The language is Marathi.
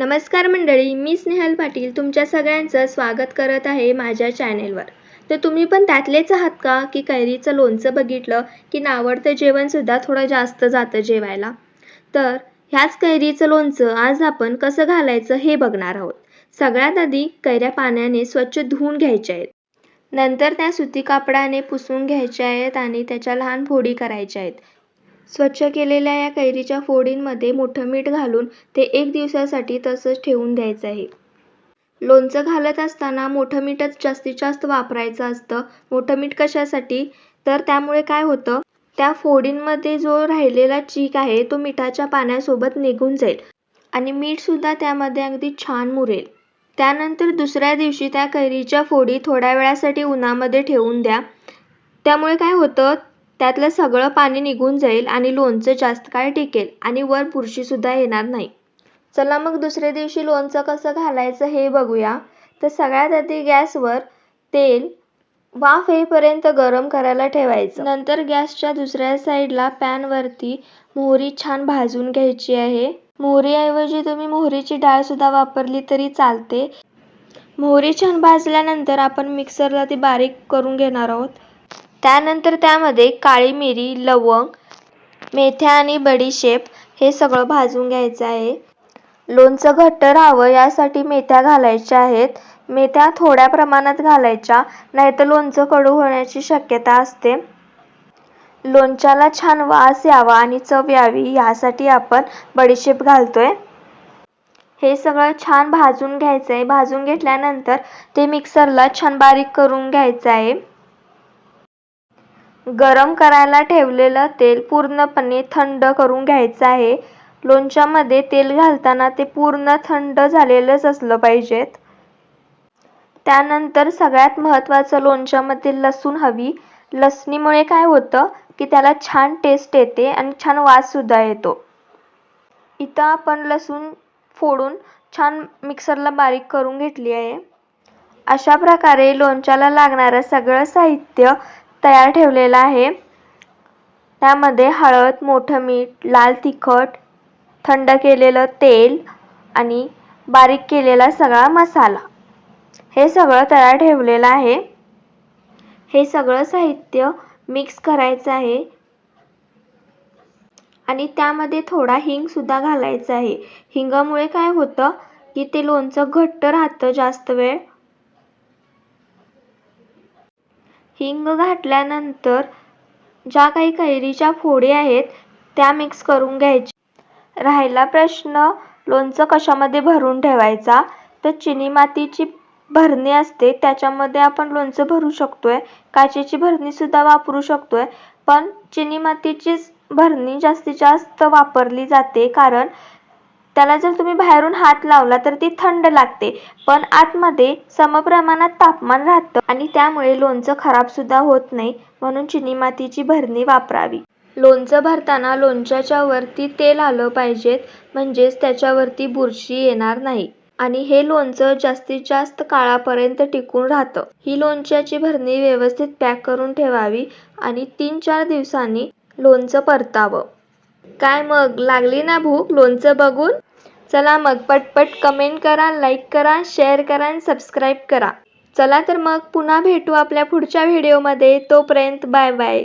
नमस्कार मंडळी मी स्नेहल पाटील तुमच्या सगळ्यांचं स्वागत करत आहे माझ्या चॅनेलवर. तर तुम्ही पण त्यातलेच आहात का की कैरीचं लोणचं बघितलं की नावडतं जेवणसुद्धा थोडं जास्त जातं जेवायला? तर ह्याच कैरीचं लोणचं आज आपण कसं घालायचं हे बघणार आहोत. सगळ्यात आधी कैऱ्या पाण्याने स्वच्छ धुवून घ्यायच्या आहेत. नंतर त्या सुती कापडाने पुसून घ्यायच्या आहेत आणि त्याच्या लहान फोडी करायच्या आहेत. स्वच्छ केलेल्या या कैरीच्या फोडींमध्ये मोठं मीठ घालून ते एक दिवसासाठी तसंच ठेवून द्यायचं आहे. लोणचं घालत असताना मोठं मीठच जास्तीत जास्त वापरायचं असतं. मोठं मीठ कशासाठी? तर त्यामुळे काय होतं? त्या फोडींमध्ये जो राहिलेला चीक आहे तो मिठाच्या पाण्यासोबत निघून जाईल आणि मीठसुद्धा त्यामध्ये अगदी छान मुरेल. त्यानंतर दुसऱ्या दिवशी त्या कैरीच्या फोडी थोड्या वेळासाठी उन्हामध्ये ठेवून द्या. त्यामुळे काय होतं? त्यातलं सगळं पाणी निघून जाईल आणि लोणचं जास्त काळ टिकेल आणि वर बुरशीसुद्धा येणार नाही. चला मग दुसऱ्या दिवशी लोणचं कसं घालायचं हे बघूया. तर सगळ्यात आधी गॅसवर तेल वाफ येईपर्यंत गरम करायला ठेवायचं. नंतर गॅसच्या दुसऱ्या साईडला पॅनवरती मोहरी छान भाजून घ्यायची आहे. मोहरीऐवजी तुम्ही मोहरीची डाळसुद्धा वापरली तरी चालते. मोहरी छान भाजल्यानंतर आपण मिक्सरला ती बारीक करून घेणार आहोत. त्यानंतर त्यामध्ये काळी मिरी लवंग मेथ्या आणि बडीशेप हे सगळं भाजून घ्यायचं आहे. लोणचं घट्ट राहावं यासाठी मेथ्या घालायच्या आहेत. मेथ्या थोड्या प्रमाणात घालायच्या नाहीतर लोणचं कडू होण्याची शक्यता असते. लोणच्याला छान वास यावा आणि चव यावी यासाठी आपण बडीशेप घालतोय. हे सगळं छान भाजून घ्यायचं आहे भाजून घेतल्यानंतर ते मिक्सरला छान बारीक करून घ्यायचं आहे. गरम करायला ठेवलेलं तेल पूर्णपणे थंड करून घ्यायचं आहे. लोणच्यामध्ये तेल घालताना ते पूर्ण थंड झालेलंच असलं पाहिजेत. त्यानंतर सगळ्यात महत्त्वाचं लोणच्यामध्ये लसूण हवी. लसणीमुळे काय होतं की त्याला छान टेस्ट येते आणि छान वाससुद्धा येतो. इथं आपण लसूण फोडून छान मिक्सरला बारीक करून घेतली आहे. अशा प्रकारे लोणच्याला लागणारं सगळं साहित्य तयार ठेवलेलं आहे. त्यामध्ये हळद मोठं मीठ लाल तिखट थंड केलेलं तेल आणि बारीक केलेला सगळा मसाला. हे सगळं तयार ठेवलेलं आहे. हे सगळं साहित्य मिक्स करायचं आहे. आणि त्यामध्ये थोडा हिंगसुद्धा घालायचा आहे. हिंगामुळे काय होतं की ते लोणचं घट्ट राहतं जास्त वेळ. हिंग घातल्यानंतर ज्या काही कैरीच्या फोडी आहेत त्या मिक्स करून घ्यायच्या. राहिला प्रश्न लोणचं कशामध्ये भरून ठेवायचा? तर चिनी मातीची भरणी असते त्याच्यामध्ये आपण लोणचं भरू शकतोय. काचेची भरणीसुद्धा वापरू शकतोय. पण चिनी मातीचीच भरणी जास्तीत जास्त वापरली जाते कारण त्याला जर तुम्ही बाहेरून हात लावला तर ती थंड लागते. पण आतमध्ये समप्रमाणात तापमान राहतं आणि त्यामुळे लोणचं खराबसुद्धा होत नाही म्हणून चिनी मातीची भरणी वापरावी. लोणचं भरताना लोणच्याच्या वरती तेल आलं पाहिजेत म्हणजेच त्याच्यावरती बुरशी येणार नाही. आणि हे लोणचं जास्तीत जास्त काळापर्यंत टिकून राहतं. ही लोणच्याची भरणी व्यवस्थित पॅक करून ठेवावी आणि तीन चार दिवसांनी लोणचं परतावं. काय मग लागली ना भूक? लोणचं बघून? चला मग पटपट कमेंट करा लाईक करा शेअर करा आणि सबस्क्राईब करा. चला तर मग पुन्हा भेटू आपल्या पुढच्या व्हिडिओमध्ये तोपर्यंत बाय बाय